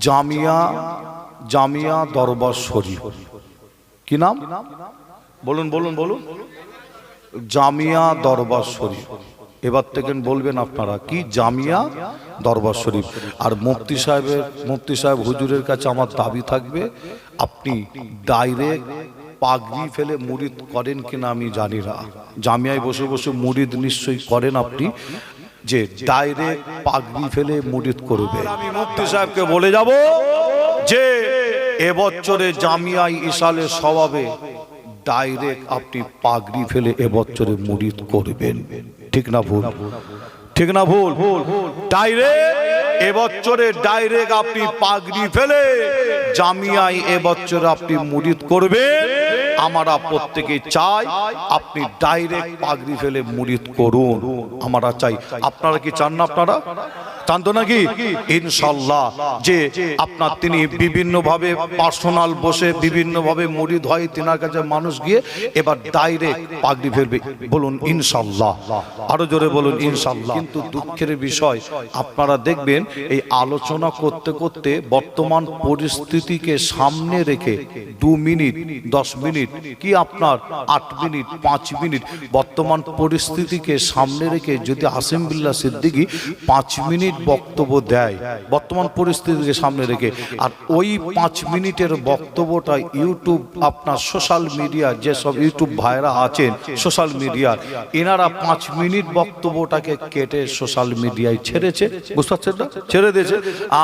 জামিয়া জামিয়া দরবার শরীফ। কি নাম? বলুন বলুন বলুন। জামিয়া দরবার শরীফ। এবার থেকে বলবেন আপনারা কি জামিয়া দরবার শরীফ? আর মুফতি সাহেবের মুফতি সাহেব হুজুরের কাছে আমার দাবি থাকবে আপনি ডাইরেক্ট পাগড়ি ফেলে মুরিদ করেন কিনা আমি জানি না। জামিয়ায় বসে বসে মুরিদ নিশ্চয়ই করেন আপনি। যে ডাইরেক্ট পাগড়ি ফেলে মুরিদ করবে। আমি মুফতি সাহেবকে বলে যাব যে এবছরে জামিয়াই ইসালের স্বভাবে ডাইরেক্ট আপনি পাগড়ি ফেলে এবছরে মুরিদ করবেন। ঠিক না ভুল? ঠিক না ভুল? ভুল ডাইরেক্ট এবছরে ডাইরেক্ট আপনি পাগড়ি ফেলে জামিয়ায় এবছরে আপনি মুরিদ করবেন। আমরা প্রত্যেকে চাই আপনি ডাইরেক্ট পাগড়ি ফেলে মুরিদ করুন। আমরা চাই। আপনারা কি চান না আপনারা? চান তো নাকি? ইনশাল্লাহ যে আপনার তিনি বিভিন্ন ভাবে পার্সোনাল বসে বিভিন্ন ভাবে মুরিদ হয়, তিনার কাছে মানুষ গিয়ে এবার ডাইরেক্ট পাগড়ি ফেলবে। বলুন ইনশাল্লাহ আরও জোরে বলুন ইনশাল্লাহ কিন্তু দুঃখের বিষয়, আপনারা দেখবেন, এই আলোচনা করতে করতে বর্তমান পরিস্থিতিকে সামনে রেখে দু মিনিট, দশ মিনিট কি আপনার আট মিনিট, পাঁচ মিনিট? বর্তমান পরিস্থিতিকে সামনে রেখে যদি আসিম বিল্লাহ সিদ্দিকি পাঁচ মিনিট বক্তব্য দেয়, বর্তমান পরিস্থিতিকে সামনে রেখে, আর ওই পাঁচ মিনিটের বক্তব্যটা ইউটিউব, আপনার সোশ্যাল মিডিয়া, যেসব ইউটিউব ভাইরা আছেন সোশ্যাল মিডিয়ার, এনারা পাঁচ মিনিট বক্তব্যটাকে কেটে সোশ্যাল মিডিয়ায় ছেড়েছে। বুঝতে পারছেন না? ছেড়ে দিয়েছে।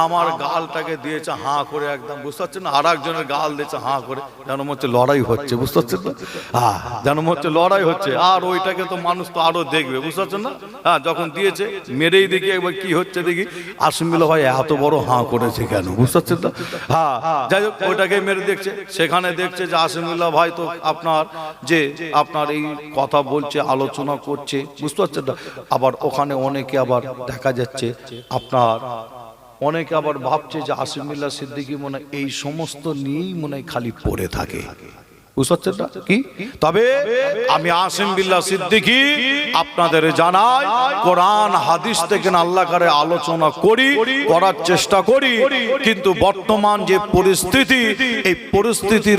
আমার গালটাকে দিয়েছে হাঁ করে একদম, বুঝতে পারছেন আর একজনের গাল দিয়েছে হাঁ করে। যেন মনে হচ্ছে লড়াই হচ্ছে। বুঝতে পারছেন না হ্যাঁ যেন হচ্ছে লড়াই হচ্ছে। আর ওইটাকে তো মানুষ তো আরও দেখবে, বুঝতে পারছেন না? হ্যাঁ যখন দিয়েছে, মেরেই দেখি একবার কি হচ্ছে দেখি। আসমিল ভাই এত বড় হাঁ করেছে কেন, বুঝতে পারছেন না হ্যাঁ যাই হোক, ওইটাকে মেরে দেখছে। সেখানে দেখছে যে আসিমুল্লাহ ভাই তো আপনার যে আপনার এই কথা বলছে, আলোচনা করছে, বুঝতে পারছেন না আবার ওখানে অনেকে আবার দেখা যাচ্ছে, আপনার অনেকে আবার ভাবছে যে আসিমুল্লাহ সিদ্দিকী মনে এই সমস্ত নিয়েই মনে খালি পড়ে থাকে। আমি আসিম সিদ্দিকী আপনাদের জানাই হাদিস থেকে আল্লাহ আলোচনা করি, করার চেষ্টা করি, কিন্তু বর্তমান যে পরিস্থিতি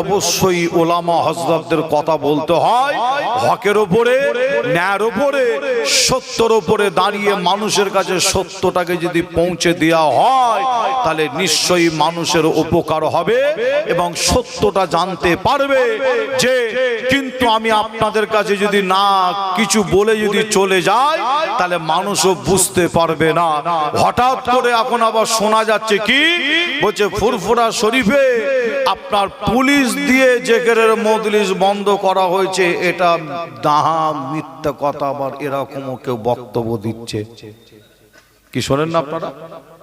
অবশ্যই ওলামা হজরতদের কথা বলতে হয়। হকের ওপরে, ন্যায়ের ওপরে, সত্যর ওপরে দাঁড়িয়ে মানুষের কাছে সত্যটাকে যদি পৌঁছে দেওয়া হয়, তাহলে নিশ্চয়ই মানুষের উপকার হবে এবং সত্যটা জানতে পারবে? যে, কিন্তু আমি আপনাদের কাছে যদি না কিছু বলে যদি চলে যায় তাহলে মানুষও বুঝতে পারবে না। হঠাৎ করে এখন আবার শোনা যাচ্ছে কি? বলছে, ফুরফুরা শরীফে আপনার পুলিশ দিয়ে জেকেরের মজলিস বন্ধ করা হয়েছে। এটা দাহা মিথ্যা কথা, আবার এরকমও কেউ বক্তব্য দিচ্ছে। কি শোনেন না আপনারা?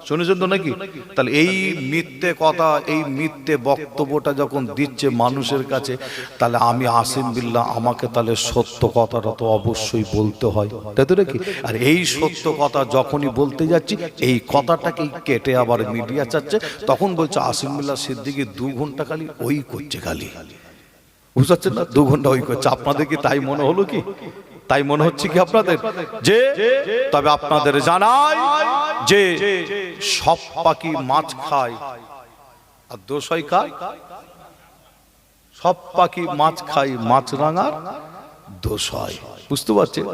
শুনেছেন তো নাকি? তাহলে এই মিথ্যে কথা, এই মিথ্যে বক্তব্যটা যখন দিচ্ছে মানুষের কাছে, তাহলে আমি আসিম বিল্লাহ, আমাকে তাহলে সত্য কথাটা তো অবশ্যই বলতে হয়। তাই তো নাকি? আর এই সত্য কথা যখনই বলতে যাচ্ছি, এই কথাটাকেই কেটে আবার মিডিয়া চাচ্ছে, তখন বলছে আসিম বিল্লাহ সিদ্দিকি দু ঘণ্টা খালি ওই করছে খালি। বুঝতে পারছেন না? দু ঘণ্টা ওই করছে। আপনাদের কি তাই মনে হলো কি? তাই মনে হচ্ছে কি আপনাদের? যে, তবে আপনাদের জানাই যে সব পাখি মাছ খায়। আর দোষই খায় সব পাখি মাছ খায় মাছ রাঙার দোষ হয়। বুঝতে পারছেন?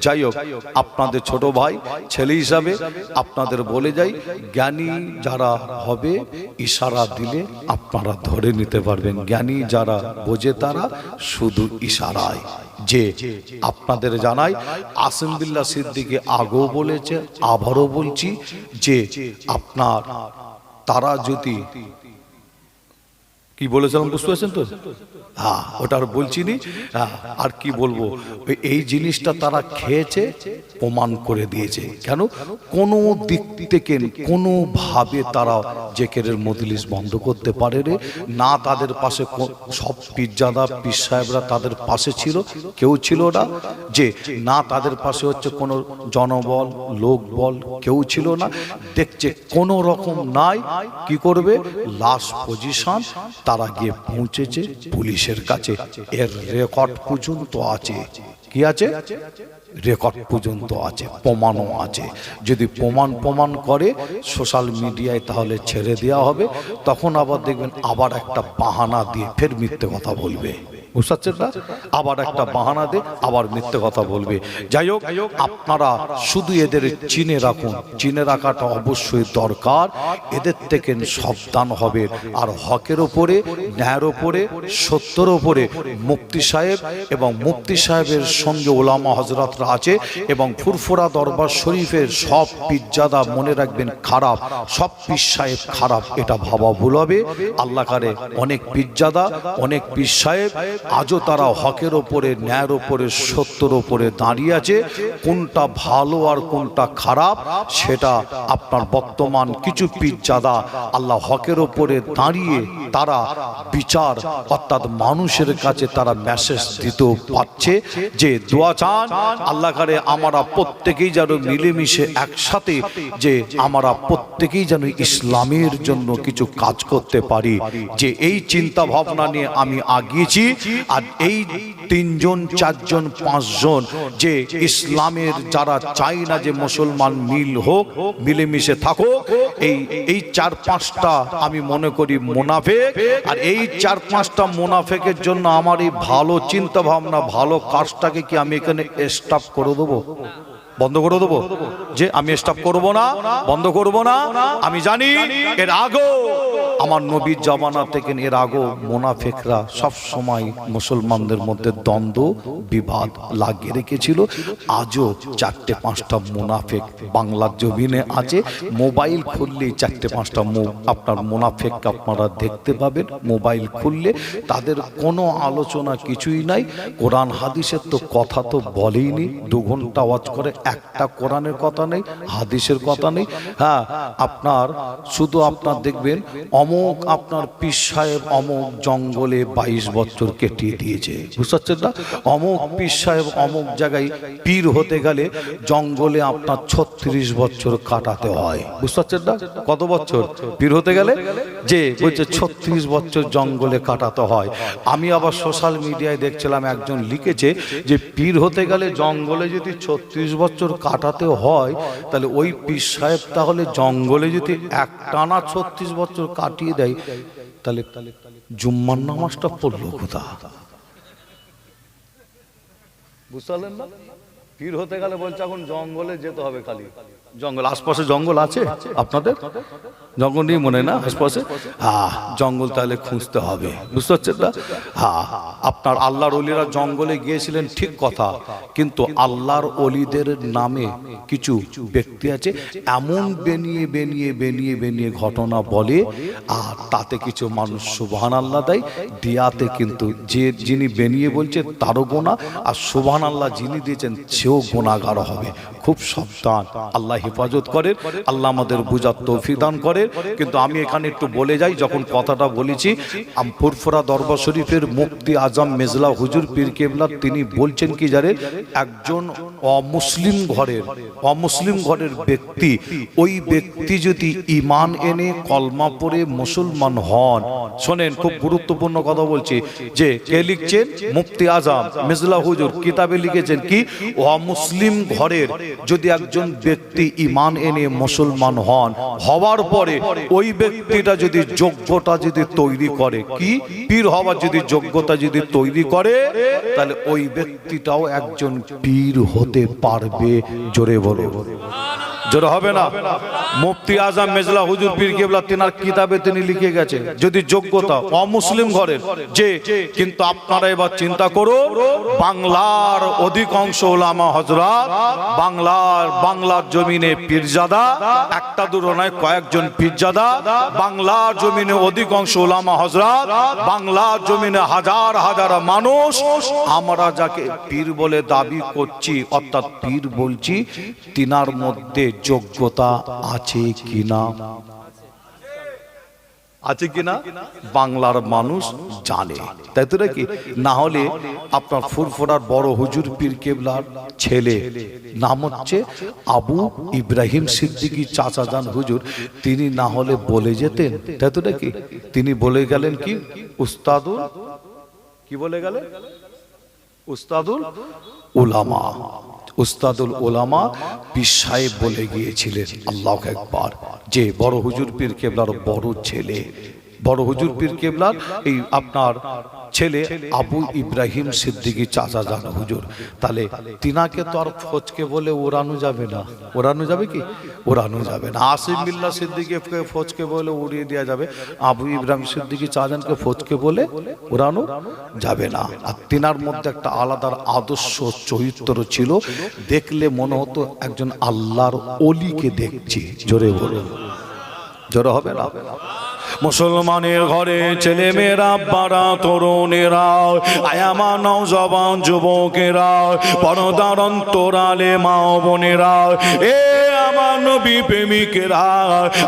যাই হোক, আপনাদের ছোট ভাই, ছেলে হিসাবে আপনাদের বলে যাই, জ্ঞানী যারা হবে, ইশারা দিলে আপনারা ধরে নিতে পারবেন। জ্ঞানী যারা বোঝে তারা শুধু ইশারায়। যে আপনাদের জানাই আসিম বিল্লাহ সিদ্দিকে আগেও বলেছে, আবারও বলছি যে আপনার তারা যদি কি বলেছিলাম, বুঝতে পারছেন তো? হ্যাঁ ওটা আর বলছি নি হ্যাঁ, আর কি বলব? এই জিনিসটা তারা খেয়েছে প্রমাণ করে দিয়েছে। কেন? কোনো দিক থেকে কোনো ভাবে তারা জেকেরের মজলিস বন্ধ করতে পারে রে না তাদের পাশে সব পিজ্জাদা পীর সাহেবরা তাদের পাশে ছিল কেউ ছিল না। যে না তাদের পাশে হচ্ছে কোনো জনবল লোকবল কেউ ছিল না। দেখছে কোনো রকম নাই কি করবে? লাস্ট পজিশন তারা গিয়ে পৌঁছেছে পুলিশের কাছে এর রেকর্ড পর্যন্ত আছে। কি আছে? রেকর্ড পর্যন্ত আছে, প্রমাণও আছে। যদি প্রমাণ প্রমাণ করে সোশ্যাল মিডিয়ায় তাহলে ছেড়ে দেওয়া হবে, তখন আবার দেখবেন আবার একটা বাহানা দিয়ে ফের মিথ্যে কথা বলবে। বুঝতে আবার একটা বাহানা দে, আবার মিথ্যে কথা বলবে। যাই হোক, আপনারা শুধু এদের চিনে রাখুন। চিনে রাখাটা অবশ্যই দরকার। এদের থেকে সাবধান হবে। আর হকের ওপরে, ন্যায়ের ওপরে, সত্যের ওপরে মুফতি সাহেব এবং মুফতি সাহেবের সঙ্গে ওলামা হজরতরা আছে এবং ফুরফুরা দরবার শরীফের সব পিজ্জাদা মনে রাখবেন খারাপ, সব পীর সাহেব খারাপ। এটা ভাবা ভুল হবে। আল্লাহ কারে অনেক পিজ্জাদা অনেক পীর সাহেব আজও তারা হকের ওপরে, ন্যায়ের ওপরে, সত্যর ওপরে দাঁড়িয়ে আছে। কোনটা ভালো আর কোনটা খারাপ, সেটা আপনার বর্তমান কিছু পিজ্জাদা আল্লাহ হকের ওপরে দাঁড়িয়ে তারা বিচার অর্থাৎ মানুষের কাছে তারা মেসেজ দিতে পাচ্ছে যে, দোয়া চান, আল্লাহ করে আমরা প্রত্যেকেই যেন মিলেমিশে একসাথে যে, আমরা প্রত্যেকেই যেন ইসলামের জন্য কিছু কাজ করতে পারি। যে, এই চিন্তা ভাবনা নিয়ে আমি আগিয়েছি আর এই তিনজন, চারজন, পাঁচজন যে ইসলামের যারা চাই না যে মুসলমান মিল হোক, মিলেমিশে থাকুক, এই এই চার পাঁচটা আমি মনে করি মোনাফেক। আর এই চার পাঁচটা মোনাফেকের জন্য আমার এই ভালো চিন্তা ভাবনা ভালো কাজটাকে কি আমি এখানে স্টাফ করে দেবো? বন্ধ করে দেবো? যে আমি স্টপ করব না, বন্ধ করব না, আমি জানি এর আগেও আমার নবীর জামানা থেকে এর আগেও মোনাফেকরা সব সময় মুসলমানদের মধ্যে দ্বন্দ্ব, বিবাদ লাগিয়ে রেখেছিল। আজও চারটে পাঁচটা মোনাফেক বাংলার জমিনে আছে। মোবাইল খুললেই চারটে পাঁচটা আপনার মোনাফেক আপনারা দেখতে পাবেন। মোবাইল খুললে তাদের কোনো আলোচনা কিছুই নাই। কোরআন হাদিসের তো কথা তো বলেইনি। দু ঘণ্টা ওয়াজ করে একটা কোরআনের কথা নেই, হাদিসের কথা নেই। হ্যাঁ আপনার শুধু আপনার দেখবেন, অমুক আপনার পীর সাহেব অমুক জঙ্গলে বাইশ বছর কেটিয়ে দিয়েছে। বুঝতে পারছেন না? অমুক পীর সাহেব অমুক জায়গায় পীর হতে গেলে জঙ্গলে আপনার ছত্রিশ বছর কাটাতে হয়। বুঝতে পারছেন না? কত বছর? পীর হতে গেলে? যে, বলছে ছত্রিশ বছর জঙ্গলে কাটাতে হয়। আমি আবার সোশ্যাল মিডিয়ায় দেখছিলাম, একজন লিখেছে যে, পীর হতে গেলে জঙ্গলে যদি ছত্রিশ বছর কাটাতে হয় তাহলে ওই পীর সাহেব তাহলে জঙ্গলে যদি এক টানা ছত্রিশ বছর কাটিয়ে দেয় তাহলে জুম্মার নামাজটা পড়ল কোথা? বুঝতে পারলেন না? পীর হতে গেলে বলছে এখন জঙ্গলে যেতে হবে খালি। জঙ্গল আশপাশে জঙ্গল আছে আপনাদের? জঙ্গল নেই মনে না আশপাশে? হ্যাঁ জঙ্গল তাহলে খুঁজতে হবে। বুঝতে পারছেন না? হ্যাঁ আপনার আল্লাহর অলিরা জঙ্গলে গিয়েছিলেন ঠিক কথা। কিন্তু আল্লাহর অলিদের নামে কিছু ব্যক্তি আছে এমন বেনিয়ে বেনিয়ে বেনিয়ে বেনিয়ে ঘটনা বলে আর তাতে কিছু মানুষ সুবহান আল্লাহ দেয়। দিয়াতে কিন্তু যে যিনি বেনিয়ে বলছে তারও গোনা আর সুবহান আল্লাহ যিনি দিয়েছেন সেও গোনাগার হবে। খুব সাবধান আল্লাহ হেফাজত করেন আল্লাহ আমাদের বুঝার তৌফিক দান করে কিন্তু আমি এখানে একটু বলে যাই, যখন কথাটা বলেছি ফুরফুরা দরবার শরীফের মুক্তি আজম মেজলা হুজুর পীর কেবলা, তিনি বলছেন কি জানেন, একজন অমুসলিম ঘরের অমুসলিম ঘরের ব্যক্তি, ওই ব্যক্তি যদি ইমান এনে কলমা পড়ে মুসলমান হন। শোনেন, খুব গুরুত্বপূর্ণ কথা বলছি, যে কে লিখছেন? মুফতি আজম মেজলা হুজুর, কিতাবে লিখেছেন কি, অমুসলিম ঘরের যদি একজন ব্যক্তি ইমান এনে মুসলমান হন, হওয়ার পরে ওই ব্যক্তিটা যদি যোগ্যতা যদি তৈরি করে, কি? পীর হওয়ার যদি যোগ্যতা যদি তৈরি করে, তাহলে ওই ব্যক্তিটাও একজন পীর হতে পারবে। জোরে বলে। জোরে হবে না? মুফতি আজম মেজলা হুজুর পীর কেবলা তেনার কিতাবে তিনি লিখে গেছে, যদি যোগ্যতা অমুসলিম ঘরের, যে, কিন্তু আপনারা এবার চিন্তা করুন, বাংলার অধিকাংশ ওলামা হজরত বাংলার বাংলার জমিনে পীরজাদা, একটা দুটো নয়, কয়েকজন পীরজাদা, বাংলার জমিনে অধিকাংশ ওলামা হজরত বাংলার জমিনে হাজার হাজার মানুষ, আমরা যাকে পীর বলে দাবি করছি, অর্থাৎ পীর বলছি, তিনার মধ্যে যোগ্যতা আছে। কিনা? আছে কিনা? বাংলার মানুষ জানে। তাই তো নাকি? না হলে আপনার ফুরফুরার বড় হুজুর পীর কেবলার ছেলে, নাম হচ্ছে আবু ইব্রাহিম সিদ্দিকী চাচা যান হুজুর। তিনি না হলে বলে যেতেন। তাই তো নাকি? তিনি বলে গেলেন কি? উস্তাদুল? কি বলে গেলেন? উস্তাদুল উলামা। উস্তাদুল ওলামা পীর সাহেব বলে গিয়েছিলেন। আল্লাহ একবার যে বড় হুজুর পীর কেবলার বড় ছেলে। বড় হুজুর পীর কেবলার এই আপনার ছেলে আবু ইব্রাহিম সিদ্দিকী চাচা জান, হুজুর। তাহলে তিনাকে তো আর ফজকে বলে ওড়ানো যাবে না। ওড়ানো যাবে কি? ওড়ানো যাবে না। আসিম বিল্লা সিদ্দিকে ফজকে বলে উড়িয়ে দেওয়া যাবে। আবু ইব্রাহিম সিদ্দিকী চাচানকে ফজকে বলে ওড়ানো যাবে না। আর তিনার মধ্যে একটা আলাদা আদর্শ চরিত্র ছিল। দেখলে মনে হতো একজন আল্লাহর অলিকে দেখছি। জোরে বলুন। জোরে হবে না? মুসলমানের ঘরে ছেলে মেয়েরা বাড়া তরুণেরা আয়ামা নৌজবান যুবকেরা পরদার অন্তরালে মা বোনেরা এ নবী প্রেমিকেরা,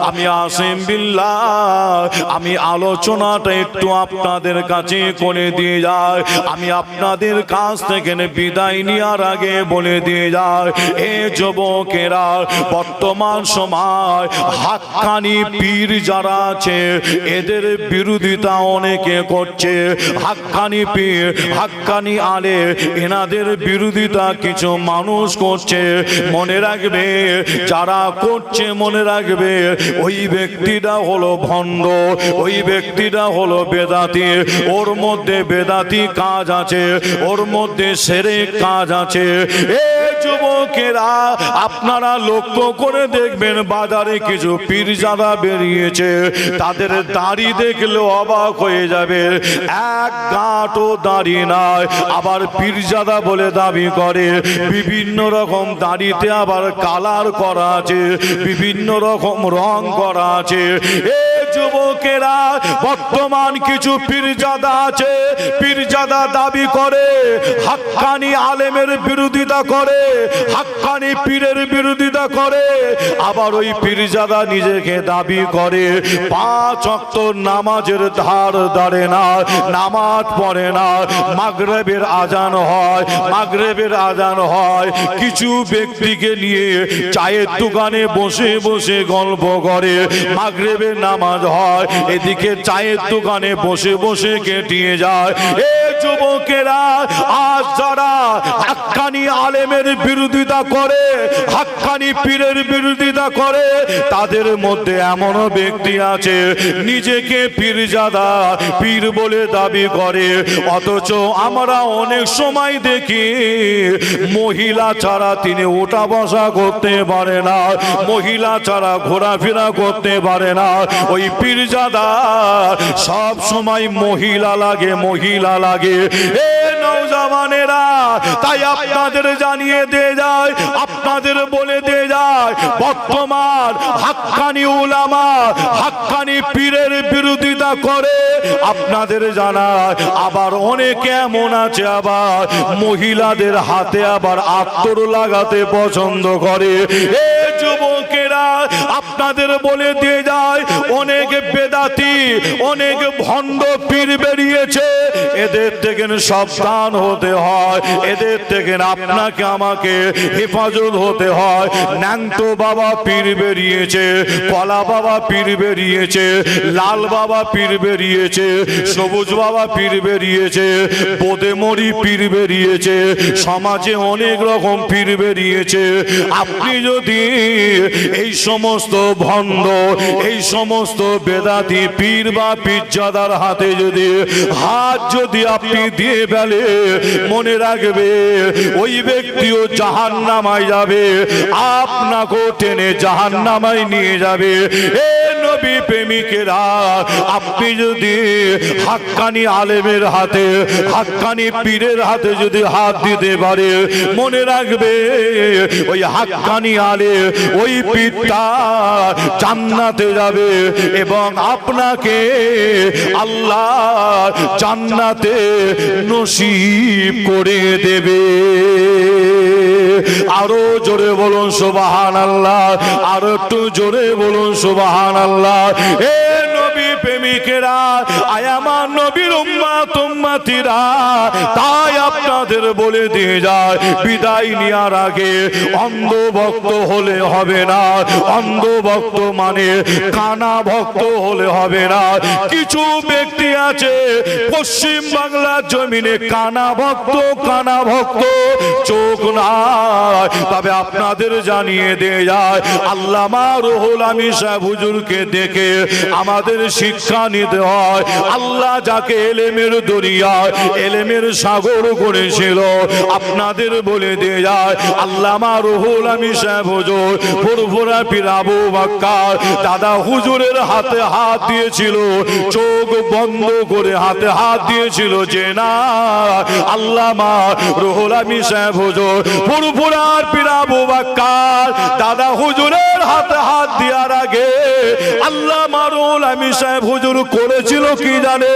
আমি আসিম বিল্লাহ, আমি আলোচনাটা একটু আপনাদের কাছে করে দিয়ে যাই। আমি আপনাদের কাছ থেকে বিদায় নেওয়ার আগে বলে দিয়ে যাই, এ যুবকেরা, বর্তমান সময় হাক্কানি পীর যারা আছে, এদের বিরোধিতা অনেকে করছে। হাক্কানি পীর হাক্কানি আলে, এনাদের বিরোধিতা কিছু মানুষ করছে। মনে রাখবে, যারা করছে মনে রাখবে, ওই ব্যক্তিটা হলো ভণ্ড, ওই ব্যক্তিটা হলো বেদাতি। ওর মধ্যে বেদাতি কাজ আছে, ওর মধ্যে সেরে কাজ আছে। এ যুবকেরা, আপনারা লক্ষ্য করে দেখবেন বাজারে কিছু পীরজাদা বেরিয়েছে, তাদের দাড়ি দেখলে অবাক হয়ে যাবে। এক গাঁটও দাড়ি নাই, আবার পীরজাদা বলে দাবি করে, বিভিন্ন রকম দাড়িতে আবার কালার করা আছে, বিভিন্ন রকম রং করা আছে। এ যুবকেরা, বর্তমান কিছু পীরজাদা আছে, পীরজাদা দাবি করে, হাক্কানি আলেমের বিরোধিতা করে, হাক্কানি পীরের বিরোধিতা করে, আবার ওই পীরজাদা নিজেকে দাবি করে, পাঁচ অক্ত নামাজের ধার দাঁড়ে না, নামাজ পড়ে না, মাগরেবের আজান হয়, মাগরেবের আজান হয়, কিছু ব্যক্তিকে নিয়ে চায়ের দোকানে বসে বসে গল্প করে, মাগরেবের নামাজ হয়। এদিকে চায়ের দোকানে বসে বসে কেটিয়ে যায়। এ যুবকেরা, আজ যারা হাক্কানি আলেমের বিরোধিতা করে, হাক্কানি পীরের বিরোধিতা করে, তাদের মধ্যে এমনও ব্যক্তি আছে, নিজেকে পীরজাদা, পীর বলে দাবি করে। অথচ আমরা অনেক সময় দেখি, মহিলা ছাড়া তিনি ওঠা বসা করতে পারে না, মহিলা ছাড়া ঘোরাফেরা করতে পারে না। ওই পীরজাদা সব সময় মহিলা লাগে মহিলা লাগে। এ নৌজওয়ানেরা তাই আপনাদের জানিয়ে দিয়ে যায়, আপনাদের বলে দিয়ে যায়, বর্তমান হাক্কানি উলামা, হাক্কানি পীরের বিরোধিতা করে। আপনাদের জানায়, আবার অনেকে এমন আছে, আবার মহিলাদের হাতে আবার আত্মর লাগাতে পছন্দ করে। এ যুবকেরা আপনাদের বলে দিয়ে যায়। অনেক বেদাতি অনেক ভণ্ড পীর বেরিয়েছে। এদের থেকে সাবধান হতে হয়। এদের থেকে আপনাকে, আমাকে হেফাজত হতে হয়। ন্যাংটো বাবা পীর বেরিয়েছে কলা বাবা পীর বেরিয়েছে, লাল বাবা পীর বেরিয়েছে, সবুজ বাবা পীর বেরিয়েছে বোদেমরি পীর বেরিয়েছে, সমাজে অনেক রকম পীর বেরিয়েছে। আপনি যদি এই সমস্ত ভণ্ড, এই সমস্ত বেদাতি পীর বা পিজ্জাদার হাতে যদি হাত যদি আপনি দিয়ে বেলে মনে রাখবে ওই ব্যক্তিও জাহান নামায় যাবে আপনাকেও টেনে জাহান নামায় নিয়ে যাবে। এ নবী প্রেমিকেরা, আপনি যদি হাক্কানি আলেমের হাতে, হাক্কানি পীরের হাতে যদি হাত দিতে পারে, মনে রাখবে ওই হাক্কানি আলে, ওই পীরটা জান্নাতে যাবে এবং আপনাকে আল্লাহ জান্নাতে নসিব করে দেবে। আরও জোরে বলুন সুবাহান আল্লাহ আরও একটু জোরে বলুন সুবাহান আল্লাহ এ প্রেমিকেরা না। অন্ধ মানে কানা ভক্ত না। কিছু ব্যক্তি আছে, পশ্চিম বাংলার জমিনে কানা ভক্ত কানা ভক্ত, চোখ নাই। তবে আপনাদের জানিয়ে দিয়ে যায়, আল্লামা রুহুল আমি সাহেব দেখে আমাদের শিক্ষা নিতে হয় আল্লাহ যাকে এলেমের দরিয়ায় এলেমের সাগর করেছিল আপনাদের বলে দিয়ে যায় আল্লামা রুহুল আমি সাহেব হুজুর ফুরফুরা পিরাবু বাক্কার, দাদা হুজুরের হাতে হাত দিয়েছিল, চোখ বন্ধ করে হাতে হাত দিয়েছিল যে না আল্লামা রুহুল আমি সাহেব হুজুর ফুরফুরার পিরাবু বাক্কার, দাদা হুজুরের হাতে হাত দেওয়ার আগে, আল্লাহ মারুল আমি সাহেব হুজুর করেছিল কি জানে?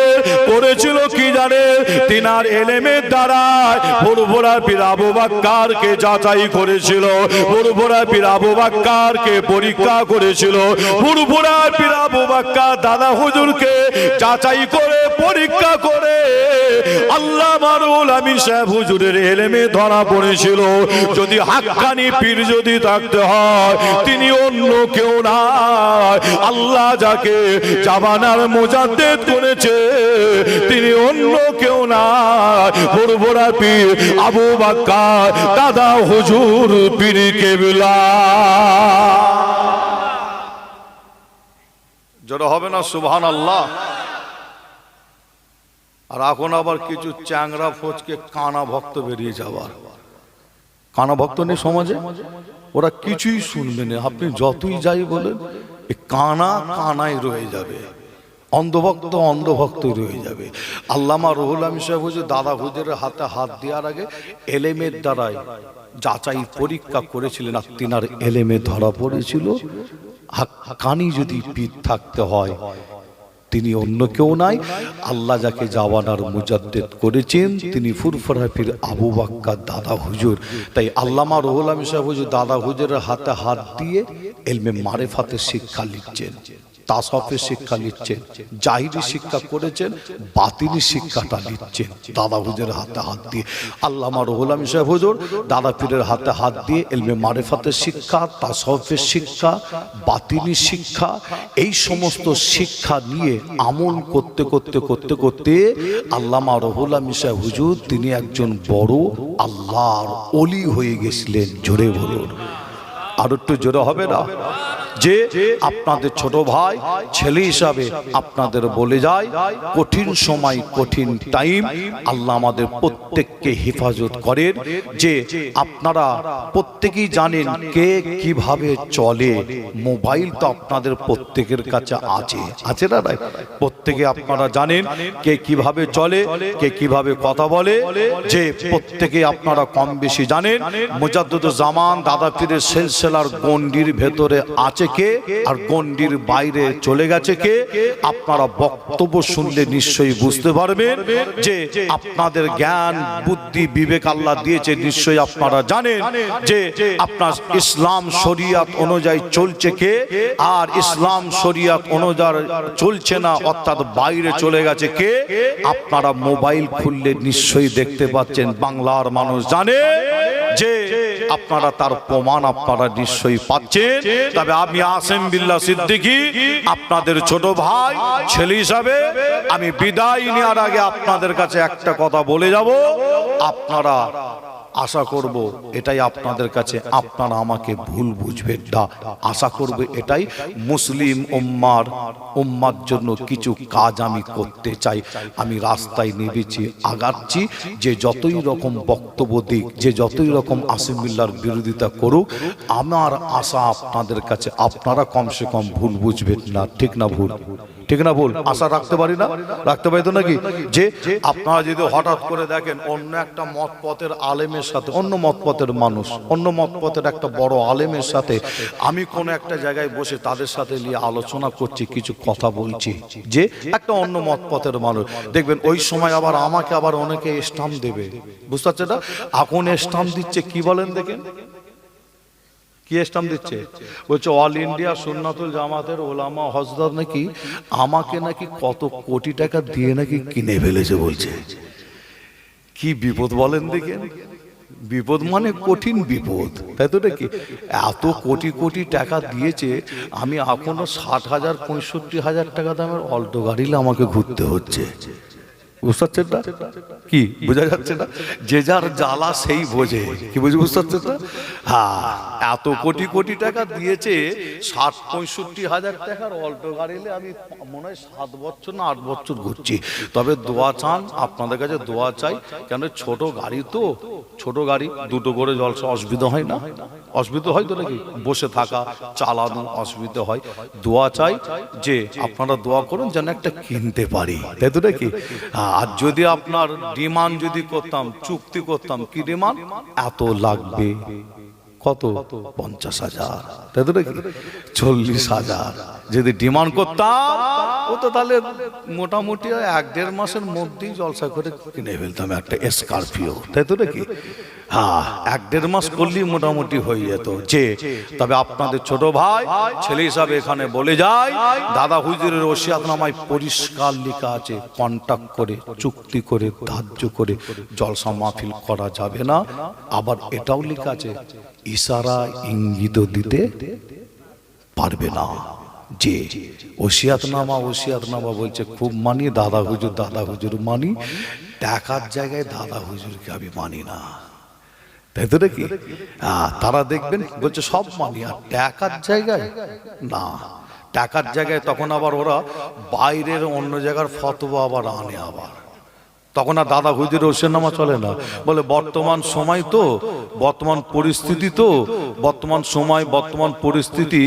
করেছিল কি জানে? তিনার এলেমের দ্বারা পিরাবু বাক্কারকে যাচাই করেছিল। পিরাবু বাক্কারকে পরীক্ষা করেছিল। পিরাবু বাক্কার দাদা হুজুরকে যাচাই করে, পরীক্ষা করে আল্লাহ মারুল আমি সাহেব হুজুরের এলেমে ধরা পড়েছিল। যদি হাক্কানি পীর যদি থাকতে হয়, তিনি অন্য কেউ না আল্লাহ যাকে জামানার মোজাদ্দেদ করেছে। তিনি অন্য কেউ না ফুরফুরা পীর আবু বাক্কার, দাদা হুজুর পীর কেবলা। জড়ো হবে না সুবহান আল্লাহ আর এখন আবার কিছু চ্যাংরা ফোচকে কানা ভক্ত বেরিয়ে যাবার কানা ভক্ত নেই সমাজে? ওরা কিছুই শুনবে না। আপনি যতই যাই বলেন কানা কানাই রয়ে যাবে। অন্ধভক্ত অন্ধভক্তই রয়ে যাবে। আল্লামা রহুল আমি সাহেব দাদা হুজুরের হাতে হাত দেওয়ার আগে এলেমের দ্বারাই যাচাই পরীক্ষা করেছিলেন আর তিনার এলেমে ধরা পড়েছিল। কানি যদি পিঠ থাকতে হয়, তিনি অন্য কেউ নাই। আল্লাহ যাকে জাওয়ানার মুজাদ্দেদ করেছেন, তিনি ফুরফরাফির আবু বাক্কার দাদা হুজুর। তাই আল্লামা রহুল আমি সাহেব দাদা হুজুরের হাতে হাত দিয়ে এলমে মারেফাতের শিক্ষা লিখছেন। তাসফের শিক্ষা নিচ্ছেন, জাহিরি শিক্ষা করেছেন বাতিনি শিক্ষাটা নিচ্ছেন। দাদা হুজুরের হাতে হাত দিয়ে, আল্লামা রহুল আমি সাহেব হুজুর, দাদা পীরের হাতে হাত দিয়ে এলমে মারেফাতের শিক্ষা তাসফের শিক্ষা বাতিনি শিক্ষা, এই সমস্ত শিক্ষা নিয়ে আমল করতে করতে করতে করতে আল্লামা রহুল আমি সাহেব হুজুর, তিনি একজন বড় আল্লাহর অলি হয়ে গেছিলেন, জোরে বলুন। আর একটু জোরে হবে না? যে আপনাদের ছোট ভাই, ছেলে হিসাবে আপনাদের বলে যায়, কঠিন সময়, কঠিন টাইম আল্লাহ আমাদের প্রত্যেককে হেফাজত করেন যে আপনারা প্রত্যেকেই জানেন কে কীভাবে চলে। মোবাইল তো আপনাদের প্রত্যেকের কাছে আছে। আছে না নাই? প্রত্যেকে আপনারা জানেন কে কীভাবে চলে, কে কীভাবে কথা বলে। যে প্রত্যেকে আপনারা কম বেশি জানেন। মুজাদ্দুদ জামান দাদা পীরের সেলসেলার গন্ডির ভেতরে আছে কে আর গন্ডির বাইরে চলে গেছে কে? আপনারা বক্তব্য শুনলে নিশ্চয়ই বুঝতে পারবেন যে আপনাদের জ্ঞান, বুদ্ধি, বিবেক আল্লাহ দিয়েছে। নিশ্চয়ই আপনারা জানেন যে আপনার ইসলাম শরিয়াত অনুযায়ী চলছে কে? আর ইসলাম শরিয়াত অনুযায়ী চলছে না, অর্থাৎ বাইরে চলে গেছে কে? আপনারা মোবাইল খুললে নিশ্চয়ই দেখতে পাচ্ছেন। বাংলার মানুষ জানে যে আপনারা তার প্রমাণ আপনারা নিশ্চয়ই পাচ্ছেন। তবে আমি আসেম বিল্লা সিদ্দিকি, আপনাদের ছোট ভাই, ছেলে হিসাবে আমি বিদায় নেওয়ার আগে আপনাদের কাছে একটা কথা বলে যাব। আপনারা আশা করব এটাই আপনাদের কাছে, আপনারা আমাকে ভুল বুঝবেন না। আশা করব এটাই, মুসলিম উম্মার উম্মার জন্য কিছু কাজ আমি করতে চাই। আমি রাস্তায় নেমেছি আগাচ্ছি, যে যতই রকম বক্তব্য দিক, যে যতই রকম আসিমুল্লার বিরোধিতা করুক, আমার আশা আপনাদের কাছে, আপনারা কমসে কম ভুল বুঝবেন না, ঠিক না ভুল? ঠিক না ভুল? আশা রাখতে পারি না। রাখতে পারি তো নাকি? যে আপনারা যদি হঠাৎ করে দেখেন অন্য একটা মত পথের আলেমের সাথে, অন্য মত পথের মানুষ, অন্য মত পথের একটা বড় আলেমের সাথে আমি কোন একটা জায়গায় বসে তাদের সাথে নিয়ে আলোচনা করছি, কিছু কথা বলছি, যে একটা অন্য মত পথের মানুষ। দেখবেন ওই সময় আবার আমাকে আবার অনেকে স্টাম্প দেবে। বুঝতে পারছে না? এখন স্টাম্প দিচ্ছে কি বলেন দেখেন? কি স্টাম্প দিচ্ছে? বলছে অল ইন্ডিয়া সুন্নাতুল জামাতের ওলামা হজরত নাকি আমাকে নাকি কত কোটি টাকা দিয়ে নাকি কিনে ফেলেছে বলছে। কি বিপদ বলেন দেখেন? বিপদ মানে কঠিন বিপদ। তাই তো নাকি এত কোটি কোটি টাকা দিয়েছে আমি এখনও ষাট হাজার পঁয়ষট্টি হাজার টাকা দামের অল্টো গাড়িলে আমাকে ঘুরতে হচ্ছে। বুঝতে না কি? বোঝা যাচ্ছে না? যে যার জ্বালা সেই বোঝে। কি বুঝে বুঝতে পারছেন না হ্যাঁ এত কোটি কোটি টাকা দিয়েছে, ষাট পঁয়ষট্টি হাজার টাকার অল্টো গাড়িলে আমি মনে হয় সাত বছর না আট বছর ঘুরছি। তবে দোয়া চান, আপনাদের কাছে দোয়া চাই, কেন ছোট গাড়ি তো, ছোট গাড়ি, দুটো করে জলসা অসুবিধা হয় না? অসুবিধা হয় তো নাকি? বসে থাকা, চালানো অসুবিধা হয়। দোয়া চাই যে আপনারা দোয়া করুন যেন একটা কিনতে পারি। তাই তো নাকি? আর যদি আপনার ডিমান্ড যদি করতাম, চুক্তি করতাম, কি ডিমান্ড? এত লাগবে। কত? পঞ্চাশ হাজার। চল্লিশ হাজার। যদি ডিমান্ড করতাম ও তো তাহলে মোটামুটি এক দেড় মাসের মধ্যেই জলসা করে কিনে ফেলতাম একটা স্করপিও তাই তো নাকি? হ্যাঁ এক দেড় মাস করলেই মোটামুটি হয়ে যেত। যে তবে আপনাদের ছোট ভাই ছেলে হিসাবে এখানে বলে যায় দাদা হুজুরের ওসিয়াতনামায় পরিষ্কার লেখা আছে কন্টাক্ট করে চুক্তি করে ধার্য করে জলসা মাহফিল করা যাবে না। আবার এটাও লেখা আছে ইশারা ইঙ্গিত দিতে পারবে না। যে ওসিয়াতনামা ওসিয়াতনামা বলছে খুব মানি দাদা হুজুর দাদা হুজুর মানি। টাকার জায়গায় দাদা হুজুরকে আমি মানি না। তাই আহ, তারা দেখবেন বলছে সব মানি আর টাকার জায়গায় না। টাকার জায়গায় তখন আবার ওরা বাইরের অন্য জায়গার ফতোয়া আবার আনে আবার। তখন আর দাদা হুজুর ওসের নামা চলে না। বলে, বর্তমান সময় তো, বর্তমান পরিস্থিতি তো, বর্তমান সময়, বর্তমান পরিস্থিতি,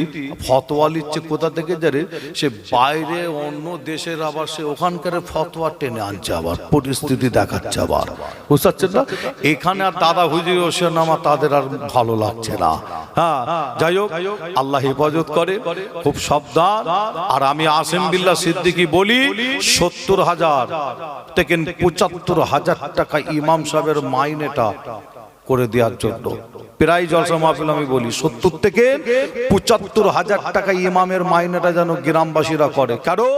ফতোয়া লিচ্ছে কোথা থেকে জানে? সে বাইরে অন্য দেশের আবার সে ওখানকার ফতোয়া টেনে আনছে আবার, পরিস্থিতি দেখাচ্ছে আবার। বুঝতে পারছেন না? এখানে আর দাদা হুজুর ওসের নামা তাদের আর ভালো লাগছে না। হ্যাঁ যাই হোক, আল্লাহ হেফাজত করে, খুব সাবধান। আর আমি আসেম বিল্লাহ সিদ্দিকি বলি, সত্তর হাজার থেকে পঁচাত্তর হাজার টাকা ইমাম সাহেবের মাইনেটা। করে দেওয়ার জন্য। প্রায় জলসা মাহফিল আমি বলি, সত্তর থেকে পঁচাত্তর হাজার টাকা ইমামের মাইনেটা যেন গ্রামবাসীরা করে। কারণ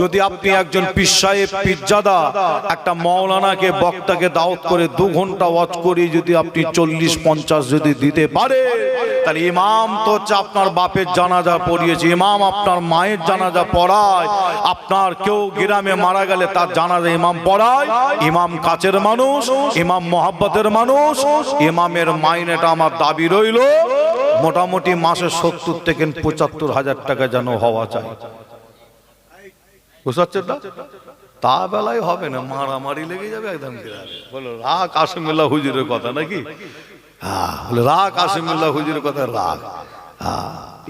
যদি আপনি একজন পীর সাহেব পিজ্জাদা একটা মৌলানাকে বক্তাকে দাওয়াত করে দু ঘণ্টা ওয়াচ করে যদি আপনি চল্লিশ, পঞ্চাশ যদি দিতে পারে, তাহলে ইমাম তো হচ্ছে আপনার বাপের জানাজা পড়িয়েছে, ইমাম আপনার মায়ের জানাজা পড়ায়, আপনার কেউ গ্রামে মারা গেলে তার জানাজা ইমাম পড়ায়, ইমাম কাছের মানুষ, ইমাম মোহাব্বতের মানুষ ইমামের মাইনেটা আমার দাবি রইল। মোটামুটি মাসে সত্তর থেকে পঁচাত্তর হাজার টাকা যেন হওয়া চাই বুঝতে তা বেলায় হবে না, মারামারি লেগে যাবে একদম। রাগ আসমিল্লা হুজুরের কথা নাকি? হ্যাঁ রাগ আসমিল্লা হুজুরের কথা, রাগ।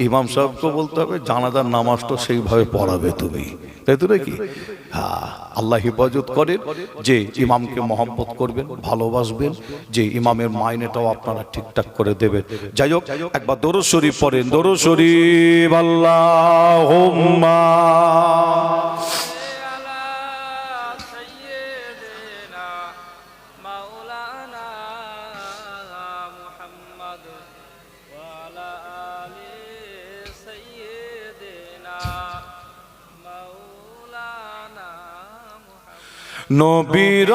ইমাম সাহেবকে বলতে হবে, জানাজার নামাজটা সেইভাবে পড়াবে তুমি। তাই তো নাকি? হ্যাঁ আল্লাহ হেফাজত করেন যে ইমামকে মহব্বত করবেন, ভালোবাসবেন, যে ইমামের মাইনেটাও আপনারা ঠিকঠাক করে দেবেন। যাই হোক, একবার দরু শরীফ পড়েন। দরু শরীফ আল্লাহ নবীর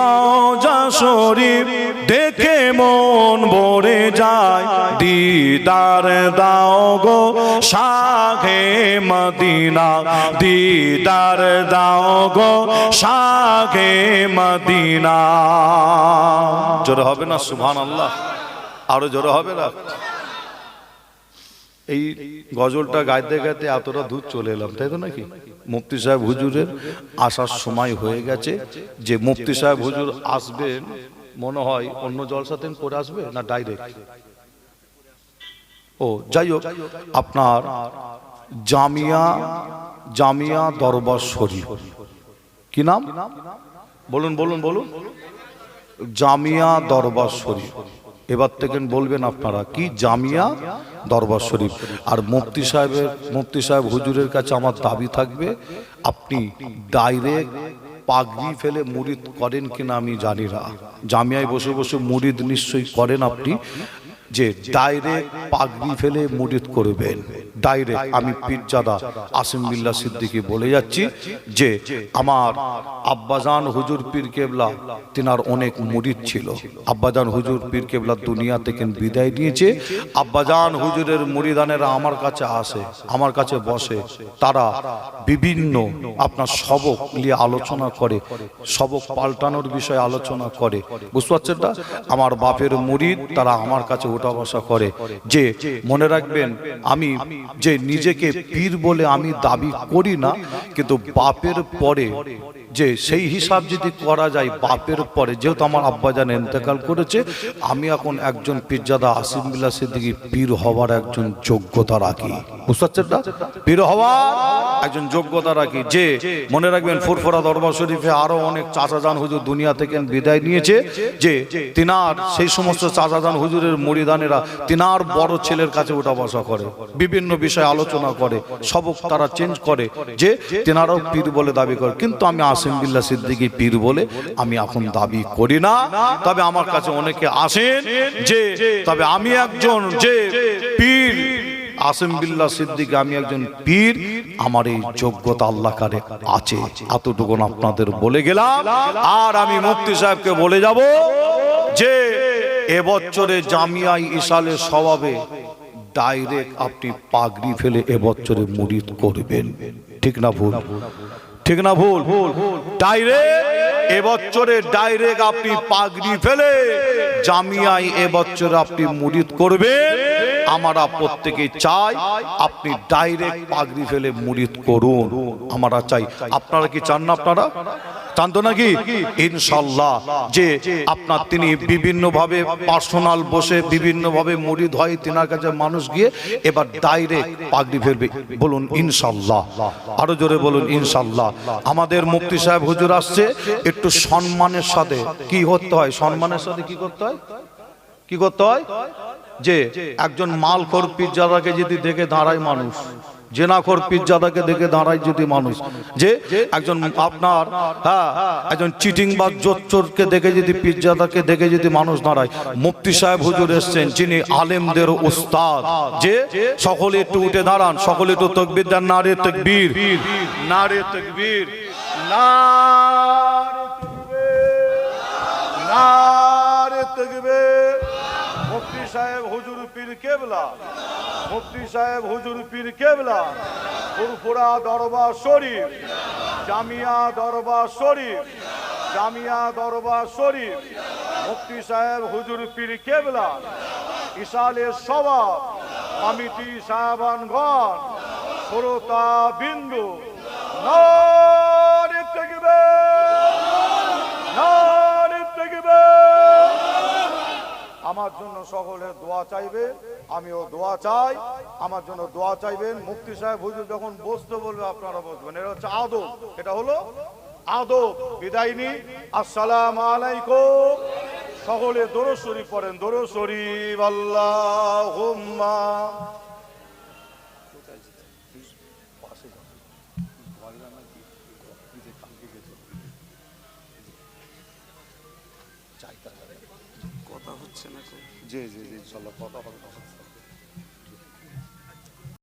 শরীফ দেখে মন ভরে যায়। দিদার দাও গো শাহে মদিনা। দিদার দাও গো শাহে মদিনা। জোরে হবে না সুবহান আল্লাহ আরও জোরে হবে না? এই গজলটা গাইতে গাইতে এতটা দূর চলে এলাম, তাই তো নাকি? মুফতি সাহেব হুজুরের আসার সময় হয়ে গেছে। যে মুফতি সাহেব হুজুর আসবেন, মনে হয় অন্য জলসাতেন করে আসবে না ডাইরেক্ট ও, যাই হোক, আপনার জামিয়া জামিয়া দরবার শরীফ। কি নাম? বলুন বলুন বলুন। জামিয়া দরবার শরীফ। এবার থেকে বলবেন আপনারা, কি জামিয়া দরবার শরীফ? আর মুফতি সাহেবের, মুফতি সাহেব হুজুরের কাছে আমার দাবি থাকবে, আপনি ডাইরেক্ট পাগড়ি ফেলে মুরিদ করেন কিনা আমি জানি না। জামিয়ায় বসে বসে মুরিদ নিশ্চয়ই করেন আপনি। যে ডাইরেক্ট পাগড়ি ফেলে মুরিদ করবেন। ডাইরেক্ট আমি পীরজাদা আসিম বিল্লা সিদ্দিকি বলে যাচ্ছি যে আমার আব্বাজান হুজুর পীর কেবলা, তিনার অনেক মুরিদ ছিল। আব্বাজান হুজুর পীর কেবলা দুনিয়া থেকে বিদায় নিয়েছে। আব্বাজান হুজুরের মুরিদানেরা আমার কাছে আসে, আমার কাছে বসে। তারা বিভিন্ন আপনার সবক নিয়ে আলোচনা করে, সবক পাল্টানোর বিষয়ে আলোচনা করে। বুঝতে পারছেন আমার বাপের মুরিদ তারা আমার কাছে ওঠা বসা করে। যে মনে রাখবেন, আমি যে নিজেকে পীর বলে আমি দাবি করি না, কিন্তু বাপের পরে যে সেই হিসাব যদি করা যায় বাপের পরে যেহেতু আমার আব্বাজান এন্তেকাল করেছে, আমি এখন একজন পীরজাদা আসিম বিল্লা সিদ্দিকি পীর হওয়ার একজন যোগ্যতা রাখি। বুঝতে পারছেন পীর হওয়ার একজন যোগ্যতা রাখি। যে, মনে রাখবেন ফুরফুরা দরবার শরীফে আরও অনেক চাচাজান হুজুর দুনিয়া থেকে বিদায় নিয়েছে। যে, তিনার সেই সমস্ত চাচাজান হুজুরের মরিদানেরা তিনার বড় ছেলের কাছে ওঠা বসা করে, বিভিন্ন বিষয়ে আলোচনা করে, সবক তারা চেঞ্জ করে। যে, তেনারাও পীর বলে দাবি করে। কিন্তু আমি আসিম বিল্লা সিদ্দিকি পীর বলে আমি এখন দাবি করি না। তবে আমার কাছে অনেকে আসেন যে, তবে আমি একজন যে পীর আসিম বিল্লা সিদ্দিক আমি একজন পীর, আমার এই যোগ্যতা আল্লাহ কারে আছে। এতটুকুন আপনাদের বলে গেলাম। আর আমি মুফতি সাহেবকে বলে যাব যে, এবছরে জামিয়াই ইসালের স্বভাবে ডাইরেক্ট আপনি পাগড়ি ফেলে এবছরে মুরিদ করবেন। ঠিক না ভুল? ঠিক না ভুল? ডাইরেক্ট এবছরে ডাইরেক্ট আপনি পাগড়ি ফেলে জামিয়ায় এবছরে আপনি মুরিদ করবেন। আমরা প্রত্যেকে চাই আপনি ডাইরেক্ট পাগড়ি ফেলে মুরিদ করুন। আমরা চাই। আপনারা কি চান না আপনারা? নাকি? ইনশাল্লাহ যে আপনার তিনি বিভিন্ন ভাবে পার্সোনাল বসে বিভিন্ন ভাবে মুরিদ হয় কাছে মানুষ গিয়ে এবার ডাইরেক্ট পাগড়ি ফেলবে। বলুন ইনশাল্লাহ আরও জোরে বলুন ইনশাল্লাহ আমাদের মুক্তি সাহেব হুজুর আসছে, একটু সম্মানের সাথে। কি করতে হয়? সম্মানের সাথে কি করতে হয়? কি করতে হয়? যে একজন মালখোর পিজ্জাদাকে যদি দেখে দাঁড়ায় মানুষ, জেনাখোর পিজ্জাদাকে দেখে দাঁড়ায় যদি মানুষ, যে একজন আপনার হ্যাঁ একজন চিটিং বা জোচ্চোরকে দেখে যদি পিজ্জাদাকে দেখে যদি মানুষ দাঁড়ায় মুফতি সাহেব হুজুর এসছেন, যিনি আলেমদের উস্তাদ, যে সকলে একটু উঠে দাঁড়ান, সকলে একটু তকবির দেন, নারে তকবীর নারে তকবীর নারে সাহেব হুজুর পীর কেবলা, মুফতি সাহেব হুজুর পীর কেবলা, ফুরফুরা দরবার শরীফ, জামিয়া দরবার শরীফ, জামিয়া দরবার শরীফ, মুফতি সাহেব হুজুর পীর কেবলা ইসালের স্বভাব কমিটি সাহেবানগণ শ্রোতা বিন্দু নারে তকবীর নারে তকবীর আমার জন্য সকলে দোয়া চাইবে, আমিও দোয়া চাই। আমার জন্য দোয়া চাইবেন। মুক্তি সাহেব, হুজুর যখন বসতে বলবে, আপনারা বসবেন। এটা হচ্ছে আদব। এটা হলো আদব। বিদায়নি আসসালাম আলাইকুম। সকলে দরো পড়েন। দরো শরীফ জি জি ইনশাল্লাহ কথা হবে।